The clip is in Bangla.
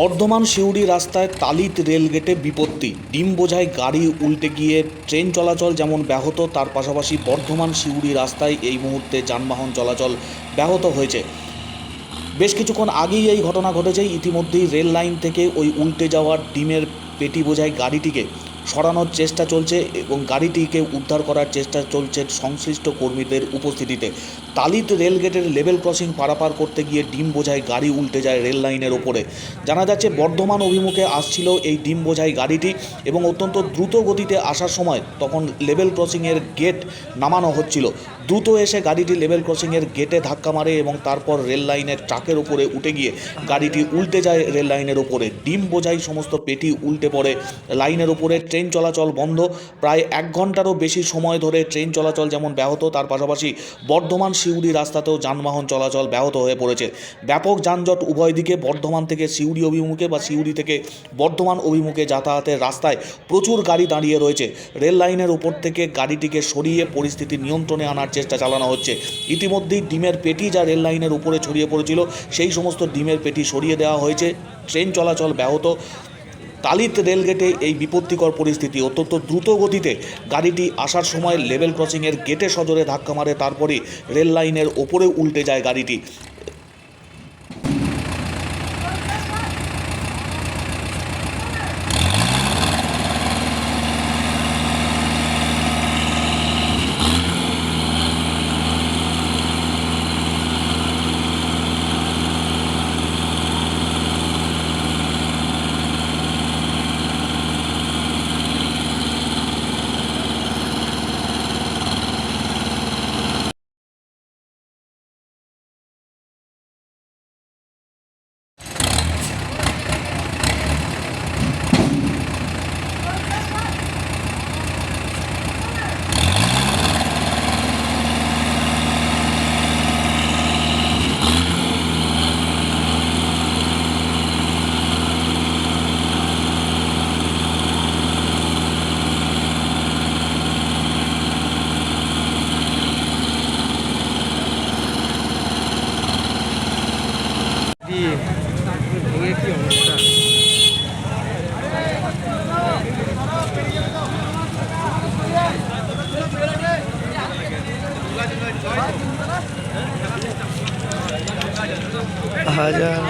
বর্ধমান সিউড়ি রাস্তায় তালিত রেলগেটে বিপত্তি। ডিম বোঝায় গাড়ি উল্টে গিয়ে ট্রেন চলাচল যেমন ব্যাহত, তার পাশাপাশি বর্ধমান সিউড়ি রাস্তায় এই মুহূর্তে যানবাহন চলাচল ব্যাহত হয়েছে। বেশ কিছুক্ষণ আগেই এই ঘটনা ঘটেছে। ইতিমধ্যেই রেল লাইন থেকে ওই উল্টে যাওয়ার ডিমের পেটি বোঝায় গাড়িটিকে। সরানোর চেষ্টা চলছে এবং গাড়িটিকে উদ্ধার করার চেষ্টা চলছে সংশ্লিষ্ট কর্মীদের উপস্থিতিতে। তালিত রেলগেটের লেভেল ক্রসিং পারাপার করতে গিয়ে ডিম বোঝাই গাড়ি উল্টে যায় রেল লাইনের ওপরে। জানা যাচ্ছে, বর্ধমান অভিমুখে আসছিল এই ডিম বোঝাই গাড়িটি এবং অত্যন্ত দ্রুত গতিতে আসার সময় তখন লেভেল ক্রসিংয়ের গেট নামানো হচ্ছিল। দ্রুত এসে গাড়িটি লেভেল ক্রসিংয়ের গেটে ধাক্কা মারে এবং তারপর রেল লাইনের ট্রাকের উপরে উঠে গিয়ে গাড়িটি উল্টে যায় রেল লাইনের ওপরে। ডিম বোঝাই সমস্ত পেটি উল্টে পড়ে লাইনের ওপরে ট্রেন চলাচল বন্ধ। প্রায় এক ঘন্টারও বেশি সময় ধরে ট্রেন চলাচল যেমন ব্যাহত, তার পাশাপাশি বর্ধমান সিউড়ি রাস্তাতেও যানবাহন চলাচল ব্যাহত হয়ে পড়েছে। ব্যাপক যানজট উভয় দিকে বর্ধমান থেকে সিউড়ি অভিমুখে বা সিউড়ি থেকে বর্ধমান অভিমুখে যাতায়াতের রাস্তায় প্রচুর গাড়ি দাঁড়িয়ে রয়েছে। রেল লাইনের উপর থেকে গাড়িটিকে সরিয়ে পরিস্থিতি নিয়ন্ত্রণে আনার চেষ্টা চালানো হচ্ছে। ইতিমধ্যেই ডিমের পেটি যা রেল লাইনের উপরে ছড়িয়ে পড়েছিল, সেই সমস্ত ডিমের পেটি সরিয়ে দেওয়া হয়েছে। ট্রেন চলাচল ব্যাহত। তালিত রেলগেটে এই বিপত্তিকর পরিস্থিতি অত্যন্ত দ্রুত গতিতে গাড়িটি আসার সময় লেভেল ক্রসিংয়ের গেটে সজোরে ধাক্কা মারে তারপরে রেল লাইনের ওপরে উল্টে যায় গাড়িটি। দিয়ে ভেঙে কি অবস্থা? হাজার